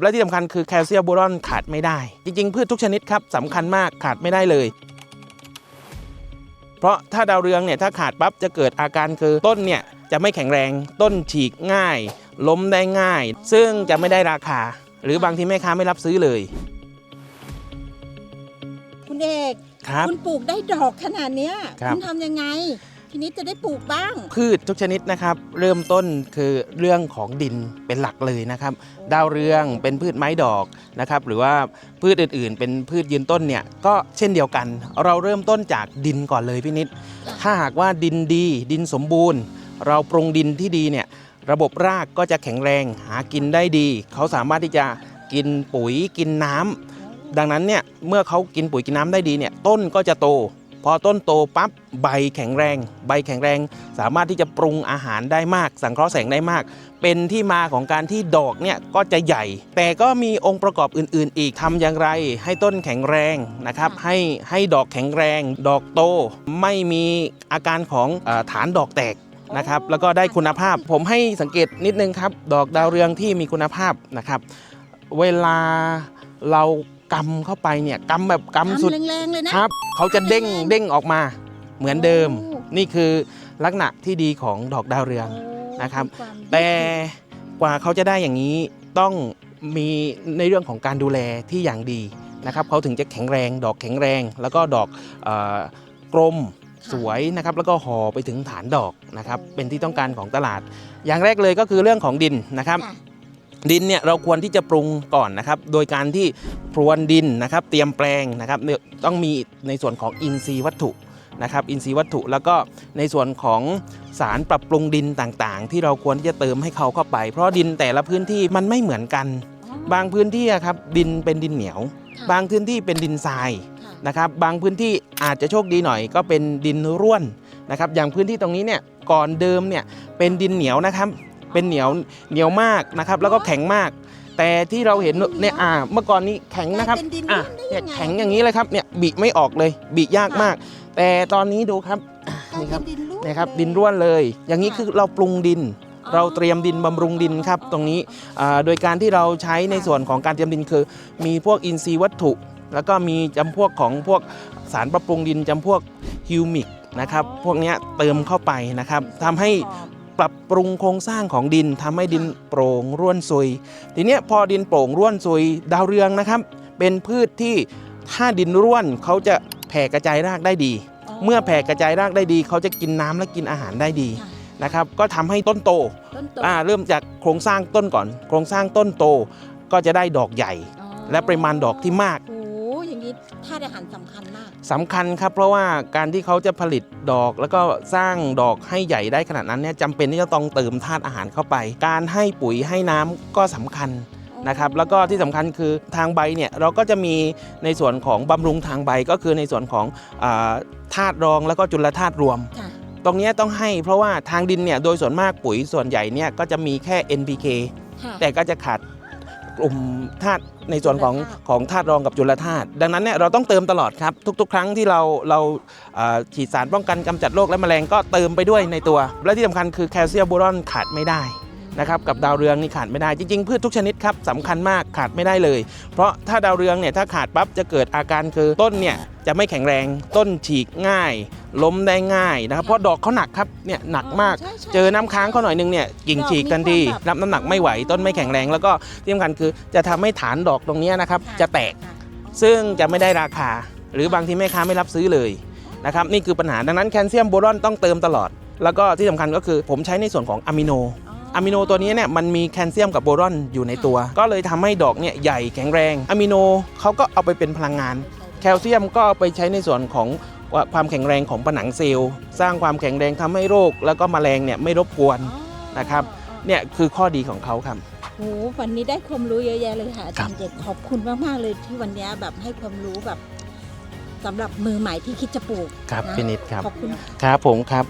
และที่สำคัญคือแคลเซียมโบรอนขาดไม่ได้ จริงๆ พืชทุกชนิดครับสำคัญมากขาดไม่ได้เลย เพราะถ้าดาวเรืองเนี่ยถ้าขาดปั๊บจะเกิดอาการคือต้นเนี่ยจะไม่แข็งแรงต้นฉีกง่าย ล้มได้ง่าย ซึ่งจะไม่ได้ราคา หรือบางทีแม่ค้าไม่รับซื้อเลย คุณเอกครับ คุณปลูกได้ดอกขนาดเนี้ยครับ ณทำยังไง ทีนี้จะได้ปลูกบ้าง พืชทุกชนิดนะครับ เริ่มต้นคือเรื่องของดินเป็นหลักเลยนะครับ ดาวเรืองเป็นพืชไม้ดอกนะครับ หรือว่าพืชอื่นๆ เป็นพืชยืนต้นเนี่ยก็เช่นเดียวกัน เราเริ่มต้นจากดินก่อนเลยพี่นิด ถ้าหากว่าดินดีดินสมบูรณ์ เราปรุงดินที่ดีเนี่ยระบบรากก็จะแข็งแรงหากินได้ดี เขาสามารถที่จะกินปุ๋ยกินน้ำดังนั้นเนี่ยเมื่อเขากินปุ๋ยกินน้ำได้ดีเนี่ยต้นก็จะโต พอต้นโตปั๊บใบแข็งแรง ใบแข็งแรง สามารถที่จะปรุงอาหารได้มาก สังเคราะห์แสงได้มาก เป็นที่มาของการที่ดอกเนี่ยก็จะใหญ่ แต่ก็มีองค์ประกอบอื่น ๆ อีกทำอย่างไร ให้ต้นแข็งแรงนะครับค่ะให้ให้ดอกแข็งแรง ดอกโตไม่มีอาการของเออฐานดอกแตกนะครับแล้วก็ได้คุณภาพผมให้สังเกตนิดนึงครับ ดอกดาวเรืองที่มีคุณภาพนะครับ เวลาเรา กำเข้าไปเนี่ยกำแบบกำสุดทำแรงๆเลยนะครับ เขาจะเด้งเด้งออกมาเหมือนเดิม โอ้ นี่คือลักษณะที่ดีของดอกดาวเรืองโอ้นะครับมีวามแต่กว่าเขาจะได้อย่างนี้ต้องมีในเรื่องของการดูแลที่อย่างดีนะครับเขาถึงจะแข็งแรงดอกแข็งแรง แล้วก็ดอกเออกลมสวยนะครับแล้วก็ห่อไปถึงฐานดอกนะครับเป็นที่ต้องการของตลาด อย่างแรกเลยก็คือเรื่องของดินนะครับ ค่ะ ดินเนี่ยเราควรที่จะปรุงก่อนนะครับ โดยการที่พรวนดินนะครับ เตรียมแปลงนะครับเนี่ยต้องมีในส่วนของอินทรีย์วัตถุนะครับ อินทรีย์วัตถุแล้วก็ในส่วนของสารปรับปรุงดินต่างๆ ที่เราควรที่จะเติมให้เขาเข้าไป เพราะดินแต่ละพื้นที่มันไม่เหมือนกันอ๋อบางพื้นที่อะครับดินเป็นดินเหนียวค่ะบางพื้นที่เป็นดินทรายค่ะนะครับ บางพื้นที่อาจจะโชคดีหน่อย ก็เป็นดินร่วนนะครับ อย่างพื้นที่ตรงนี้เนี่ยก่อนเดิมเนี่ยเป็นดินเหนียวนะครับ เป็นเหนียวเหนียวมากนะครับ แล้วก็แข็งมาก แต่ที่เราเห็นเนี่ยอ่าเมื่อก่อนนี้แข็งนะครับกลายเป็นดินอะร่วนได้เนี่ยยังไง แข็งอย่างนี้เลยครับเนี่ยบิไม่ออกเลยบิยากมาก แต่ตอนนี้ดูครับอะกลายนี่ครับเป็นดินร่วนนี่ครับเลยดินร่วนเลย อย่างนี้คือเราปรุงดินอ๋อเราเตรียมดินบำรุงดินครับ ตรงนี้อ่าโดยการที่เราใช้ในส่วนของการเตรียมดินคือ มีพวกอินทรีย์วัตถุ แล้วก็มีจำพวกของพวกสารปรับปรุงดินจำพวกฮิวมิกนะครับ พวกเนี้ยเติมเข้าไปนะครับทำให้ ปรับปรุงโครงสร้างของดินทำให้ดินโปร่งร่วนซุย ทีเนี้ยพอดินโปร่งร่วนซุยดาวเรืองนะครับ เป็นพืชที่ถ้าดินร่วนเขาจะแผ่กระจายรากได้ดี เมื่อแผ่กระจายรากได้ดี เขาจะกินน้ำและกินอาหารได้ดีค่ะนะครับ ก็ทำให้ต้นโตต้นโตอ่าเริ่มจากโครงสร้างต้นก่อน โครงสร้างต้นโตก็จะได้ดอกใหญ่อ๋อและปริมาณดอกที่มากโอ้โหอย่างนี้ธาตุอาหารสำคัญมาก สำคัญครับเพราะว่าการที่เขาจะผลิตดอก แล้วก็สร้างดอกให้ใหญ่ได้ขนาดนั้นเนี่ยจำเป็นที่จะต้องเติมธาตุอาหารเข้าไป การให้ปุ๋ยให้น้ำก็สำคัญนะครับแล้วก็ที่สำคัญคือทางใบเนี่ยเราก็จะมีในส่วนของบำรุงทางใบก็คือในส่วนของอาธาตุรองแล้วก็จุลธาตุรวมค่ะตรงเนี้ยต้องให้เพราะว่าทางดินเนี่ยโดยส่วนมากปุ๋ยส่วนใหญ่เนี่ยก็จะมีแค่ NPK ค่ะแต่ก็จะขาด กลุ่มธาตุในส่วนของจุลธาตุของธาตุรองกับจุลธาตุดังนั้นเนี่ยเราต้องเติมตลอดครับ ทุก ๆ ครั้งที่เราเราเอ่อฉีดสารป้องกันกำจัดโรคและแมลงก็เติมไปด้วยในตัว และที่สำคัญคือแคลเซียมโบรอนขาดไม่ได้นะครับกับดาวเรืองนี่ขาดไม่ได้จริงๆพืชทุกชนิดครับสำคัญมากขาดไม่ได้เลย เพราะถ้าดาวเรืองเนี่ยถ้าขาดปั๊บจะเกิดอาการคือต้นเนี่ยจะไม่แข็งแรงต้นฉีกง่าย ล้มได้ง่ายนะครับ เพราะดอกเขาหนักครับเนี่ยหนักมากใช่ใช่เจอน้ำค้างเขาหน่อยนึงเนี่ยกิ่งฉีกทันทีดอกมีความแบบรับน้ำหนักไม่ไหวต้นไม่แข็งแรง แล้วก็ที่สำคัญคือจะทำให้ฐานดอกตรงเนี้ยนะครับค่จะแตกค่ซึ่งจะไม่ได้ราคา หรือบางทีแม่ค้าไม่รับซื้อเลยนะครับนี่คือปัญหาดังนั้นแคลเซียมโบรอนต้องเติมตลอด แล้วก็ที่สำคัญก็คือผมใช้ในส่วนของอะมิโนอะมิโนตัวนี้เนี่ยมันมีแคลเซียมกับโบรอนอยู่ในตัว ก็เลยทำให้ดอกเนี่ยใหญ่แข็งแรงอะมิโนเขาก็เอาไปเป็นพลังงาน แคลเซียมก็เอาไปใช้ในส่วนของความแข็งแรงของผนังเซลล์ สร้างความแข็งแรงทำให้โรค แล้วก็แมลงเนี่ยไม่รบกวนอ๋อนะครับเนี่ยคือข้อดีของเขาครับโอ้โหวันนี้ได้ความรู้เยอะแยะเลยค่ะอาครัจาบรย์เด็กขอบคุณมาก ๆ เลยที่วันนี้แบบให้ความรู้แบบสำหรับมือใหม่ที่คิดจะปลูกครับนะพินิดครับขอบคุณครับผมครับ